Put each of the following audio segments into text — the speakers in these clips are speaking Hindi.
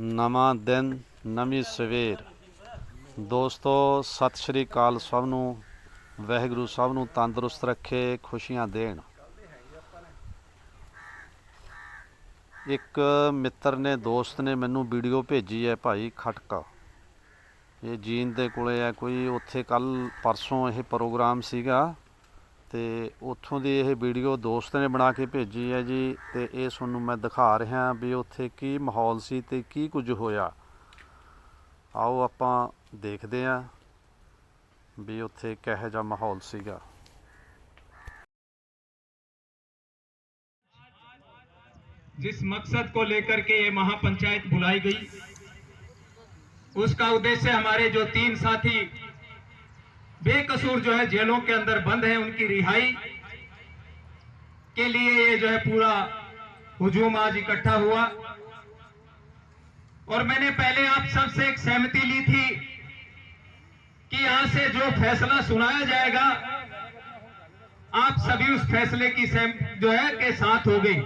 ਨਵਾਂ ਦਿਨ, ਨਵੀਂ ਸਵੇਰ। ਦੋਸਤੋ, ਸਤਿ ਸ਼੍ਰੀ ਅਕਾਲ ਸਭ ਨੂੰ। ਵਾਹਿਗੁਰੂ ਸਭ ਨੂੰ ਤੰਦਰੁਸਤ ਰੱਖੇ, ਖੁਸ਼ੀਆਂ ਦੇਣ। ਇੱਕ ਮਿੱਤਰ ਨੇ, ਦੋਸਤ ਨੇ ਮੈਨੂੰ ਵੀਡੀਓ ਭੇਜੀ ਹੈ ਭਾਈ ਖਟਕਾ। ਇਹ ਜੀਨ ਦੇ ਕੋਲੇ ਹੈ, ਕੋਈ ਉੱਥੇ ਕੱਲ ਪਰਸੋਂ ਇਹ ਪ੍ਰੋਗਰਾਮ ਸੀਗਾ। ਤੇ ਉੱਥੋਂ ਦੀ ਇਹ ਵੀਡੀਓ ਦੋਸਤ ਨੇ ਬਣਾ ਕੇ ਭੇਜੀ ਹੈ ਜੀ ਤੇ ਇਹ ਤੁਹਾਨੂੰ ਮੈਂ ਦਿਖਾ ਰਿਹਾ ਵੀ ਉੱਥੇ ਕੀ ਮਾਹੌਲ ਸੀ ਤੇ ਕੀ ਕੁਝ ਹੋਇਆ ਆਓ ਆਪਾਂ ਦੇਖਦੇ ਹਾਂ ਵੀ ਉੱਥੇ ਕਿਹੋ ਜਿਹਾ ਮਾਹੌਲ ਸੀਗਾ जिस मकसद को लेकर के ये महापंचायत बुलाई गई उसका उद्देश्य हमारे जो तीन साथी बेकसूर जो है जेलों के अंदर बंद है, उनकी रिहाई के लिए ये जो है पूरा हुजूम आज इकट्ठा हुआ। और मैंने पहले आप सबसे एक सहमति ली थी कि यहाँ से जो फैसला सुनाया जाएगा, आप सभी उस फैसले की जो है, के साथ हो गई।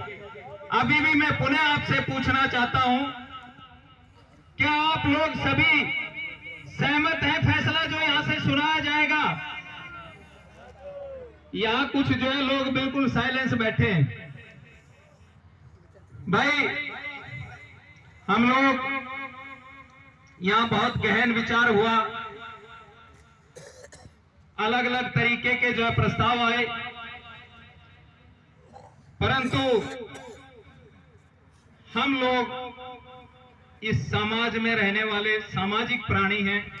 अभी भी मैं पुनः आपसे पूछना चाहता हूँ, क्या आप लोग सभी सहमत है, फैसला जो यहाँ से सुनाया जाएगा। यहाँ कुछ जो है लोग बिल्कुल साइलेंस बैठे हैं। भाई, हम लोग यहाँ बहुत गहन विचार हुआ। अलग अलग तरीके के जो है प्रस्ताव आए। परंतु हम लोग इस समाज में रहने वाले सामाजिक प्राणी हैं।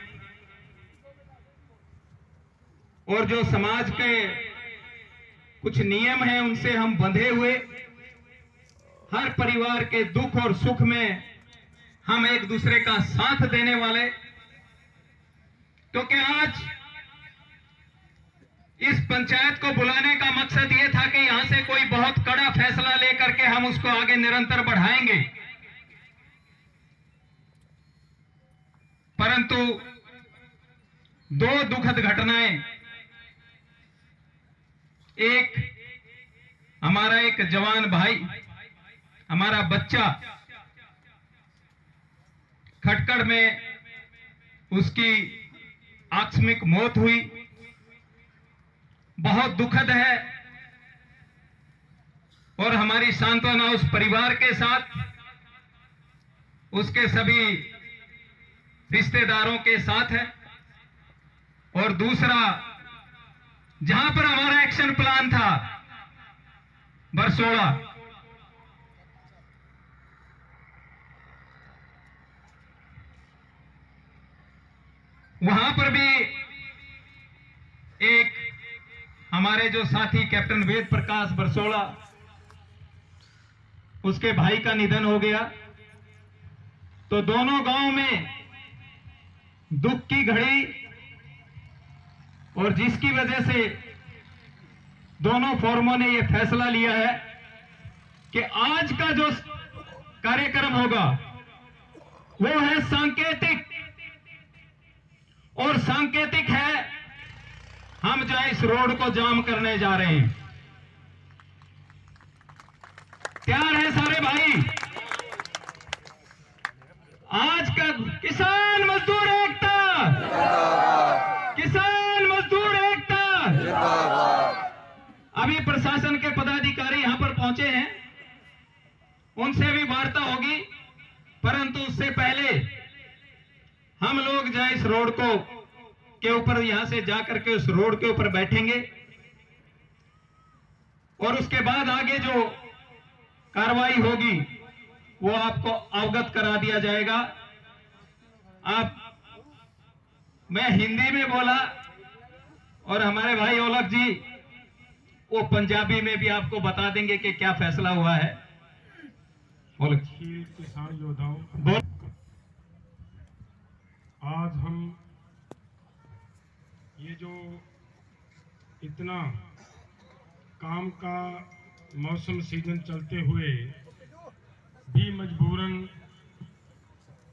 और जो समाज के कुछ नियम हैं, उनसे हम बंधे हुए। हर परिवार के दुख और सुख में हम एक दूसरे का साथ देने वाले। क्योंकि आज इस पंचायत को बुलाने का मकसद ये था कि यहाँ से कोई बहुत कड़ा फैसला लेकर के हम उसको आगे निरंतर बढ़ाएँगे। परंतु दो दुखद घटनाएँ। एक हमारा एक जवान भाई, हमारा बच्चा खटकड़ में उसकी आकस्मिक मौत हुई। बहुत दुखद है और हमारी सांत्वना उस परिवार के साथ, उसके सभी रिश्तेदारों के साथ है। और दूसरा, जहाँ पर हमारा एक्शन प्लान था, बरसोड़ा। वहाँ पर भी एक हमारे जो साथी कैप्टन वेद प्रकाश बरसोड़ा, उसके भाई का निधन हो गया। तो दोनों गाँव में दुख की घड़ी और जिसकी वजह से दोनों फोरमों ने यह फैसला लिया है कि आज का जो कार्यक्रम होगा, वो है सांकेतिक। और सांकेतिक है, हम जो इस रोड को जाम करने जा रहे हैं। तैयार है सारे भाई। आज का किसान मजदूर एकता। किसान मजदूर एकता। अभी प्रशासन के पदाधिकारी यहाँ पर पहुँचे हैं। उनसे भी वार्ता होगी परंतु उससे पहले हम लोग जो इस रोड को के ऊपर यहाँ से जाकर के उस रोड के ऊपर बैठेंगे। और उसके बाद आगे जो कार्रवाई होगी वो आपको अवगत करा दिया जाएगा। आप मैं हिंदी में बोला और हमारे भाई ओलक जी वो पंजाबी में भी आपको बता देंगे कि क्या फैसला हुआ है। ओलक किसान योद्धाओं आज हम ये जो इतना काम का मौसम सीज़न चलते हुए भी मजबूरन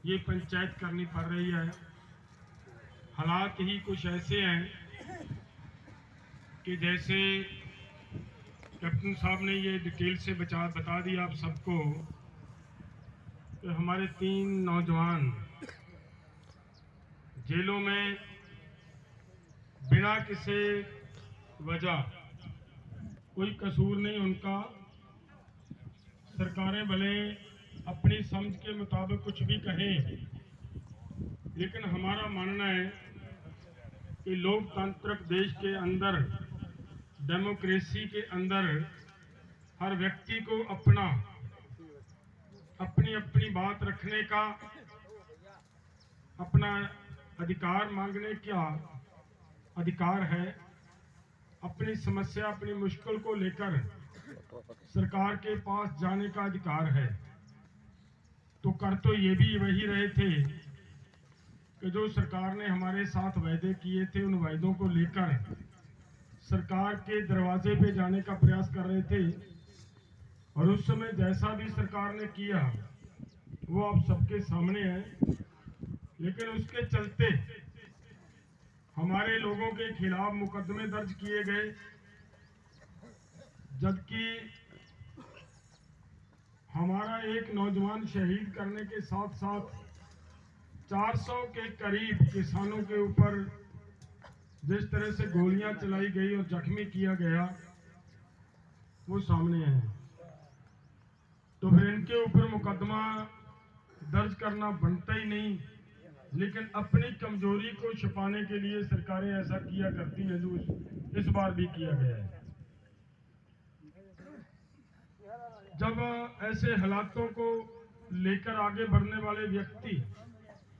ये पंचायत करनी पड़ रही है। हालात ही कुछ ऐसे हैं कि जैसे कैप्टन साहब ने ये डिटेल से बचा, बता दिया आप सबको कि हमारे तीन नौजवान जेलों में बिना किसी वजह, कोई कसूर नहीं उनका सरकारें भले अपनी समझ के मुताबिक कुछ भी कहें, लेकिन हमारा मानना है कि लोकतांत्रिक देश के अंदर, डेमोक्रेसी के अंदर, हर व्यक्ति को अपना अपनी अपनी बात रखने का, अपना अधिकार मांगने का अधिकार है। अपनी समस्या, अपनी मुश्किल को लेकर सरकार के पास जाने का अधिकार है। तो कर तो ये भी वही रहे थे कि जो सरकार ने हमारे साथ वायदे किए थे, उन वायदों को लेकर सरकार के दरवाजे पे जाने का प्रयास कर रहे थे। और उस समय जैसा भी सरकार ने किया, वो आप सबके सामने है। लेकिन उसके चलते हमारे लोगों के खिलाफ मुकदमे दर्ज किए गए। जबकि हमारा एक नौजवान शहीद करने के साथ साथ 400 के करीब किसानों के ऊपर जिस तरह से गोलियाँ चलाई गई और जख्मी किया गया वो सामने है। तो फिर इनके ऊपर मुकदमा दर्ज करना बनता ही नहीं लेकिन अपनी कमज़ोरी को छुपाने के लिए सरकारें ऐसा किया करती हैं जो इस, बार भी किया गया है। जब ऐसे हालातों को लेकर आगे बढ़ने वाले व्यक्ति,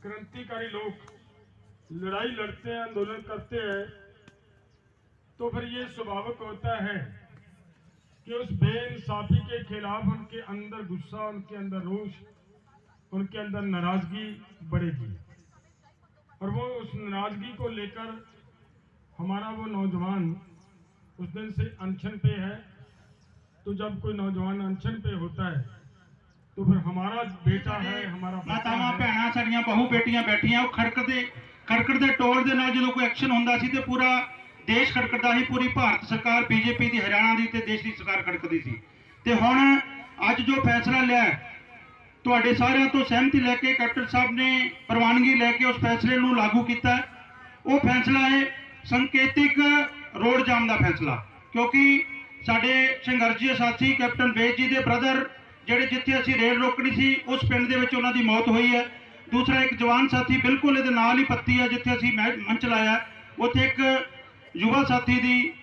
क्रांतिकारी लोग लड़ाई लड़ते हैं, आंदोलन करते हैं तो फिर ये स्वाभाविक होता है कि उस बेइंसाफी के खिलाफ उनके अंदर गुस्सा, उनके अंदर रोष, उनके अंदर नाराज़गी बढ़ेगी। और वो उस नाराज़गी को लेकर हमारा वो नौजवान उस दिन से अनशन पे है। तो जब कोई नौजवान अनशन पे होता है तो फिर हमारा बेटा है हमारा बच्चा ਮਾਤਾਵਾਂ है, ਭੈਣਾਂ ਸਾਡੀਆਂ ਬਹੂ ਬੇਟੀਆਂ ਬੈਠੀਆਂ ਉਹ ਖੜਕ ਦੇ ਖੜਕੜ ਦੇ ਟੋਲ ਦੇ ਨਾਲ ਜਦੋਂ ਕੋਈ ਐਕਸ਼ਨ ਹੁੰਦਾ ਸੀ ਤੇ ਪੂਰਾ ਦੇਸ਼ ਖੜਕਦਾ ਸੀ ਪੂਰੀ ਭਾਰਤ ਸਰਕਾਰ ਬੀਜੇਪੀ ਦੀ ਹਰਿਆਣਾ ਦੀ ਤੇ ਦੇਸ਼ ਦੀ ਸਰਕਾਰ ਖੜਕਦੀ ਸੀ ਤੇ ਹੁਣ ਅੱਜ ਜੋ ਫੈਸਲਾ ਲਿਆ ਹੈ, ਤੁਹਾਡੇ ਸਾਰਿਆਂ ਤੋਂ ਸਹਿਮਤੀ ਲੈ ਕੇ ਕੈਪਟਨ ਸਾਹਿਬ ਨੇ ਪ੍ਰਵਾਨਗੀ ਲੈ ਕੇ ਉਸ ਫੈਸਲੇ ਨੂੰ ਲਾਗੂ ਕੀਤਾ ਹੈ। ਉਹ ਫੈਸਲਾ ਹੈ ਸੰਕੇਤਿਕ ਰੋਡ ਜਾਮ ਦਾ ਫੈਸਲਾ ਕਿਉਂਕਿ ਸਾਡੇ ਸੰਘਰਸ਼ੀ ਸਾਥੀ ਕੈਪਟਨ ਵੇਦ ਜੀ ਦੇ ਬ੍ਰਦਰ, ਜਿਹੜੇ ਜਿੱਥੇ ਅਸੀਂ ਰੇਲ ਰੋਕਣੀ ਸੀ, ਉਸ ਪਿੰਡ ਦੇ ਵਿੱਚ ਉਹਨਾਂ ਦੀ ਮੌਤ ਹੋਈ ਹੈ। ਦੂਸਰਾ ਇੱਕ ਜਵਾਨ ਸਾਥੀ ਬਿਲਕੁਲ ਇਹਦੇ ਨਾਲ ਹੀ ਪੱਤੀ ਹੈ, ਜਿੱਥੇ ਅਸੀਂ ਮੈ- ਮੰਚ ਲਾਇਆ ਉੱਥੇ ਇੱਕ ਯੁਵਾ ਸਾਥੀ ਦੀ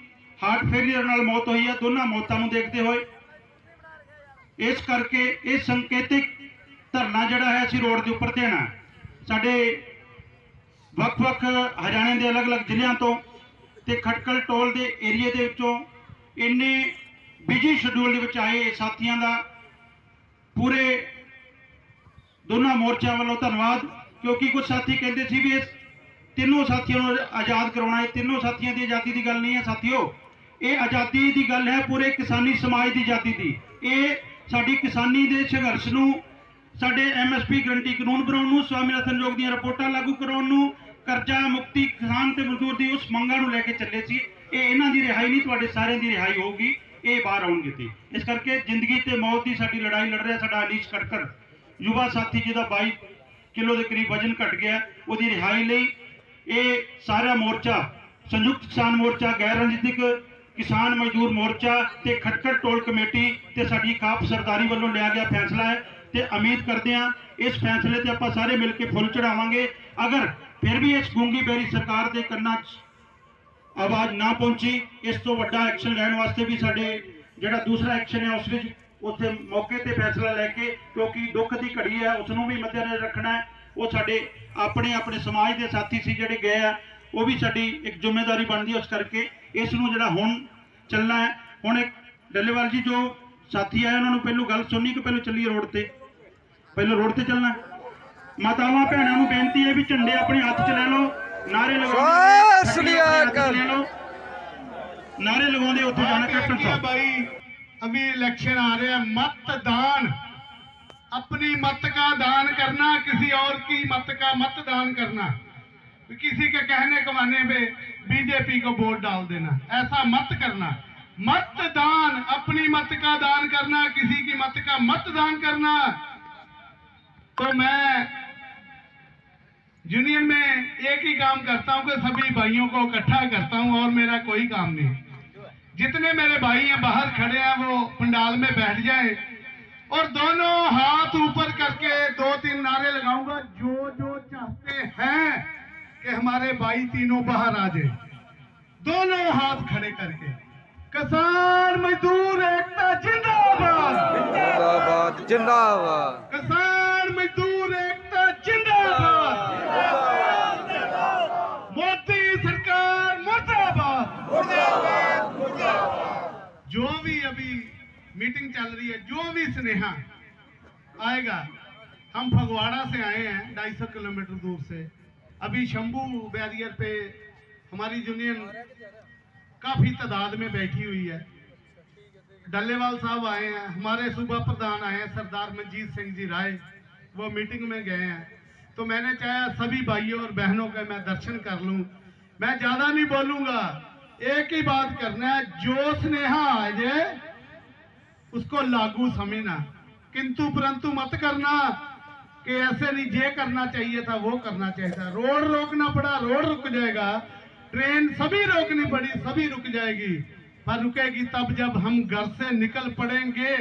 ਹਾਰਟ ਫੇਲਿਅਰ ਨਾਲ ਮੌਤ ਹੋਈ ਹੈ। ਦੋਨਾਂ ਮੌਤਾਂ ਨੂੰ ਦੇਖਦੇ ਹੋਏ ਇਸ ਕਰਕੇ ਇਹ ਸੰਕੇਤਿਕ ਧਰਨਾ ਜਿਹੜਾ ਹੈ, ਅਸੀਂ ਰੋਡ ਦੇ ਉੱਪਰ ਦੇਣਾ ਹੈ। ਸਾਡੇ ਵੱਖ-ਵੱਖ ਹਰਿਆਣੇ ਦੇ ਅਲੱਗ-ਅਲੱਗ ਜ਼ਿਲ੍ਹਿਆਂ ਤੋਂ ਤੇ ਖਟਕਲ ਟੋਲ ਦੇ ਏਰੀਏ ਦੇ ਵਿੱਚੋਂ ਇੰਨੇ ਬਿਜ਼ੀ ਸ਼ਡਿਊਲ ਦੇ ਵਿੱਚ ਆਏ ਸਾਥੀਆਂ ਦਾ, ਪੂਰੇ ਦੋਨਾਂ ਮੋਰਚਿਆਂ ਵੱਲੋਂ ਧੰਨਵਾਦ, ਕਿਉਂਕਿ ਕੁਝ ਸਾਥੀ ਕਹਿੰਦੇ ਸੀ ਵੀ ਇਸ ਤਿੰਨੋਂ ਸਾਥੀਆਂ ਨੂੰ ਆਜ਼ਾਦ ਕਰਾਉਣਾ ਹੈ ਤਿੰਨੋਂ ਸਾਥੀਆਂ ਦੀ ਆਜ਼ਾਦੀ ਦੀ ਗੱਲ ਨਹੀਂ ਹੈ ਸਾਥੀਓ, ਇਹ ਆਜ਼ਾਦੀ ਦੀ ਗੱਲ ਹੈ ਪੂਰੇ ਕਿਸਾਨੀ ਸਮਾਜ ਦੀ ਆਜ਼ਾਦੀ ਦੀ। ਇਹ ਸਾਡੀ ਕਿਸਾਨੀ ਦੇ ਸੰਘਰਸ਼ ਨੂੰ, ਸਾਡੇ ਐਮਐਸਪੀ ਗਰੰਟੀ ਕਾਨੂੰਨ ਬਣਾਉਣ ਨੂੰ ਸਵਾਮੀਨਾਥਨ ਯੋਗ ਦੀਆਂ ਰਿਪੋਰਟਾਂ ਲਾਗੂ ਕਰਾਉਣ ਨੂੰ, ਕਰਜ਼ਾ ਮੁਕਤੀ ਕਿਸਾਨ ਤੇ ਮਜ਼ਦੂਰ ਦੀ ਉਸ ਮੰਗਾਂ ਨੂੰ ਲੈ ਕੇ ਚੱਲੇ ਸੀ। ਇਹ ਇਹਨਾਂ ਦੀ ਰਿਹਾਈ ਨਹੀਂ, ਤੁਹਾਡੇ ਸਾਰਿਆਂ ਦੀ ਰਿਹਾਈ ਹੋਊਗੀ, ਇਹ ਬਾਹਰ ਆਉਣਗੇ ਤੇ। ਇਸ ਕਰਕੇ ਜ਼ਿੰਦਗੀ ਤੇ ਮੌਤ ਦੀ ਸਾਡੀ ਲੜਾਈ ਲੜ ਰਿਹਾ ਸਾਡਾ ਅਨੀਸ਼ ਖਟਕਰ ਯੁਵਾ ਸਾਥੀ ਜਿਹਦਾ 22 ਕਿਲੋ ਦੇ ਕਰੀਬ ਵਜਨ ਘਟ ਗਿਆ, ਉਹਦੀ ਰਿਹਾਈ ਲਈ ਇਹ ਸਾਰਾ ਮੋਰਚਾ, ਸੰਯੁਕਤ ਕਿਸਾਨ ਮੋਰਚਾ, ਗੈਰ ਰਾਜਨੀਤਿਕ ਕਿਸਾਨ ਮਜ਼ਦੂਰ ਮੋਰਚਾ ਤੇ ਖਟਕੜ ਟੋਲ ਕਮੇਟੀ ਤੇ ਸਾਡੀ ਕਾਪ ਸਰਦਾਰੀ ਵੱਲੋਂ ਲਿਆ ਗਿਆ ਫੈਸਲਾ ਹੈ ਤੇ ਉਮੀਦ ਕਰਦੇ ਹਾਂ ਇਸ ਫੈਸਲੇ ਤੇ ਆਪਾਂ ਸਾਰੇ ਮਿਲ ਕੇ ਫੁੱਲ ਚੜਾਵਾਂਗੇ ਅਗਰ ਫਿਰ ਵੀ ਇਸ ਗੂੰਗੀ ਬੇਰੀ ਸਰਕਾਰ ਦੇ ਕੰਨਾਂ ਆਵਾਜ਼ ਨਾ ਪਹੁੰਚੀ, ਇਸ ਤੋਂ ਵੱਡਾ ਐਕਸ਼ਨ ਲੈਣ ਵਾਸਤੇ ਵੀ ਸਾਡੇ ਜਿਹੜਾ ਦੂਸਰਾ ਐਕਸ਼ਨ ਹੈ, ਉਸ ਵਿੱਚ ਉੱਥੇ ਮੌਕੇ ਤੇ ਫੈਸਲਾ ਲੈ ਕੇ, ਕਿਉਂਕਿ ਦੁੱਖ ਦੀ ਘੜੀ ਹੈ ਉਸ ਨੂੰ ਵੀ ਮੱਦੇਨਜ਼ਰ ਰੱਖਣਾ ਹੈ। ਉਹ ਸਾਡੇ ਆਪਣੇ ਆਪਣੇ ਸਮਾਜ ਦੇ ਸਾਥੀ ਸੀ ਜਿਹੜੇ ਗਏ ਆ, ਉਹ ਵੀ ਸਾਡੀ ਇੱਕ ਜ਼ਿੰਮੇਵਾਰੀ ਬਣਦੀ ਹੈ ਉਸ ਕਰਕੇ ਇਸ ਨੂੰ ਜਿਹੜਾ ਹੁਣ ਚੱਲਣਾ ਹੈ, ਹੁਣ ਇੱਕ ਡੱਲੇਵਾਲ ਜੀ ਜੋ ਸਾਥੀ ਆਏ, ਉਹਨਾਂ ਨੂੰ ਪਹਿਲੋਂ ਗੱਲ ਸੁਣਨੀ ਕਿ ਪਹਿਲੋਂ ਚੱਲੀਏ ਰੋਡ ਤੇ? ਪਹਿਲਾਂ ਰੋਡ ਤੇ ਚੱਲਣਾ। ਮਾਤਾਵਾਂ, ਭੈਣਾਂ ਨੂੰ ਬੇਨਤੀ ਹੈ ਵੀ ਝੰਡੇ ਆਪਣੇ ਹੱਥ 'ਚ ਲੈ ਲਓ। ਨਾਰੇ ਲਗਾਉਂਦੇ ਸਤਿ ਸ੍ਰੀ ਅਕਾਲ। ਲੈ ਲਓ ਨਾਰੇ ਲਗਾਉਂਦੇ ਉੱਥੇ ਜਾਣਾ ਕੈਪਟਨ ਸਾਹਿਬ भाई अभी इलेक्शन आ रहे हैं मतदान अपनी मत का दान करना किसी और की मत का मतदान करना किसी के कहने कमाने पे बीजेपी को वोट डाल देना ऐसा मत करना मतदान अपनी मत का दान करना किसी की मत का मतदान करना तो मैं यूनियन में एक ही काम करता हूँ कि सभी भाइयों को इकट्ठा करता हूँ और मेरा कोई काम नहीं। जितने मेरे भाई हैं बाहर खड़े हैं वो पंडाल में बैठ जाएँ और दोनों हाथ ऊपर करके दो तीन नारे लगाऊँगा। जो जो चाहते हैं कि हमारे भाई तीनों बाहर आ जाए। दोनों हाथ खड़े करके। किसान मजदूर एकता जिंदाबाद। जिंदाबाद जिंदाबाद। किसान मजदूर एकता जिंदाबाद मोदी सरकार मुर्दाबाद जो भी अभी है जो भी स्नेहा आएगा, हम फगवाड़ा से आए हैं 250 किलोमीटर दूर से। अभी शंभू बैरियर पे हमारी यूनियन काफ़ी तादाद में बैठी हुई है। डल्लेवाल साहब आए हैं, हमारे सूबा प्रधान आए हैं, सरदार मंजीत सिंह जी राय, वो मीटिंग में गए हैं। तो मैंने चाहा सभी भाइयों और बहनों का मैं दर्शन कर लूँ। मैं ज़्यादा नहीं बोलूँगा, एक ही बात करना है, जो स्नेहा आ जाए उसको लागू समझना किंतु परंतु मत करना कि ऐसे नहीं ये करना चाहिए था, वो करना चाहिए था। रोड रोकना पड़ा, रोड रुक जाएगा। ट्रेन सभी रोकनी पड़ी, सभी रुक जाएगी। पर रुकेगी तब जब हम घर से निकल पड़ेंगे।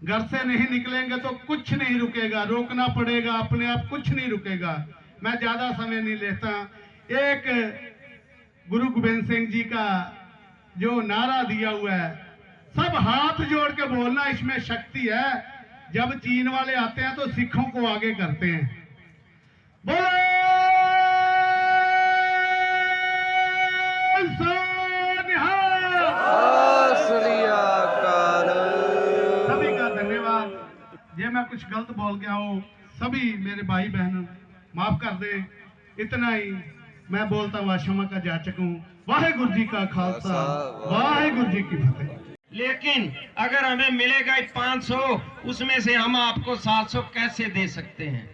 घर से नहीं निकलेंगे तो कुछ नहीं रुकेगा। रोकना पड़ेगा, अपने आप कुछ नहीं रुकेगा। मैं ज़्यादा समय नहीं लेता। एक गुरु गोबिंद सिंह जी का जो नारा दिया हुआ है सब हाथ जोड़ के बोलना इसमें शक्ति है जब चीन वाले आते हैं तो सिखों को आगे करते हैं बोलो सोनिहाल। असलियाकाल सभी का धन्यवाद ये मैं कुछ गलत बोल गया हूँ सभी मेरे भाई बहन माफ़ कर दे इतना ही मैं बोलता हुआ क्षमा का जाचक हूँ वाहेगुरु जी का खालसा वाहेगुरु जी की फतेह लेकिन अगर हमें मिलेगा 500 उसमें से हम आपको 700 कैसे दे सकते हैं?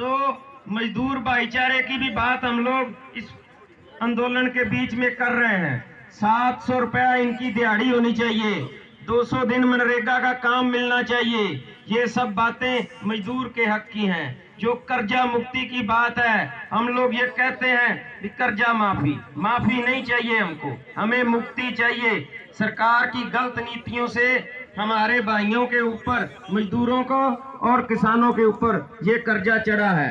तो मजदूर भाईचारे की भी बात हम लोग इस आंदोलन के बीच में कर रहे हैं। 700 रुपया इनकी दिहाड़ी होनी चाहिए। 200 दिन मनरेगा का काम मिलना चाहिए। ये सब बातें मजदूर के हक की हैं। जो कर्जा मुक्ति की बात है, हम लोग ये कहते हैं कि कर्जा माफ़ी। माफ़ी नहीं चाहिए हमको। हमें मुक्ति चाहिए। सरकार की गलत नीतियों से हमारे भाइयों के ऊपर, मजदूरों को और किसानों के ऊपर ये कर्जा चढ़ा है।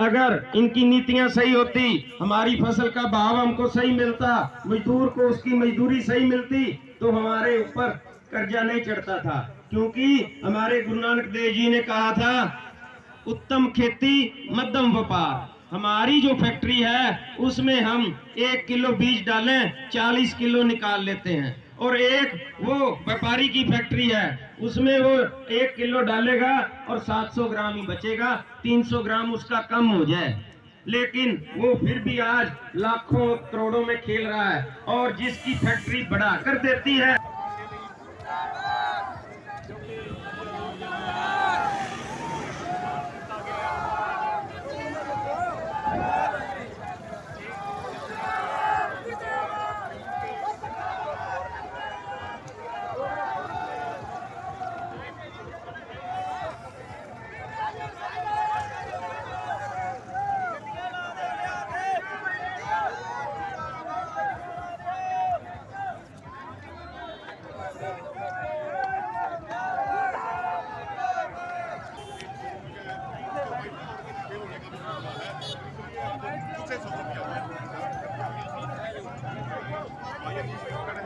अगर इनकी नीतियाँ सही होती, हमारी फ़सल का भाव हमको सही मिलता, मजदूर को उसकी मजदूरी सही मिलती तो हमारे ऊपर कर्जा नहीं चढ़ता था। क्योंकि हमारे गुरु नानक देव जी ने कहा था उत्तम खेती, मध्यम व्यापार। हमारी जो फैक्ट्री है, उसमें हम एक किलो बीज डालें, चालीस किलो निकाल लेते हैं। और एक वो व्यापारी की फैक्ट्री है, उसमें वो एक किलो डालेगा और 700 ग्राम ही बचेगा 300 ग्राम उसका कम हो जाए। लेकिन वो फिर भी आज लाखों करोड़ों में खेल रहा है और जिसकी फैक्ट्री बढ़ा कर देती है ಕಡೆ